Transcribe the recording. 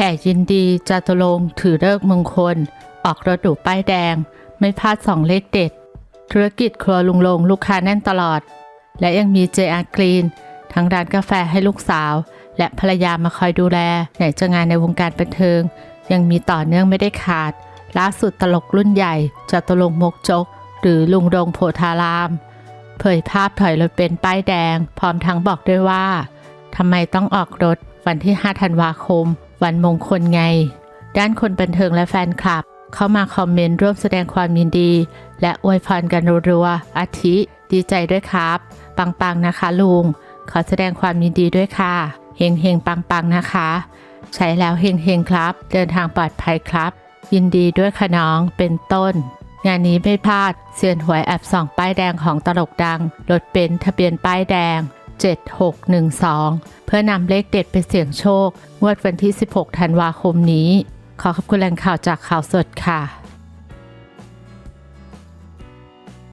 แห่ยินดีจตุรงถือเลิกมงคล ออกรถหรูป้ายแดง ไม่พลาดสองเลขเด็ด ธุรกิจครัวลุงลงลูกค้าแน่นตลอด และยังมี JR Green ทั้งร้านกาแฟให้ลูกสาว และภรรยามาคอยดูแล ไหนจะงานในวงการบันเทิง ยังมีต่อเนื่องไม่ได้ขาด ล่าสุดตลกรุ่นใหญ่จตุรงมกจก หรือลุงรงโพธาราม เผยภาพถอยรถเป็นป้ายแดง พร้อมทั้งบอกด้วยว่าทำไมต้องออกรถวันที่ 5 ธันวาคม วันมงคลไง ด้านคนบันเทิงและแฟนคลับ เข้ามาคอมเมนต์ร่วมแสดงความยินดี และอวยพรกันรัวๆอาทิ ดีใจด้วยครับ ปังๆนะคะลุง ขอแสดงความยินดีด้วยค่ะ เฮงเฮงๆปังๆนะคะ ใช้แล้วเฮงเฮงๆครับ เดินทางปลอดภัยครับ ยินดีด้วยค่ะน้องเป็นต้นงานนี้ไม่พลาดเซียนหวยแอบส่องป้ายแดงของตลกดังรถเป็นซ์ทะเบียนป้ายแดง 7612 เพื่อนำเลขเด็ดไปเสี่ยงโชค งวดวันที่ 16 ธันวาคมนี้ ขอขอบคุณแหล่งข่าวจากข่าวสดค่ะ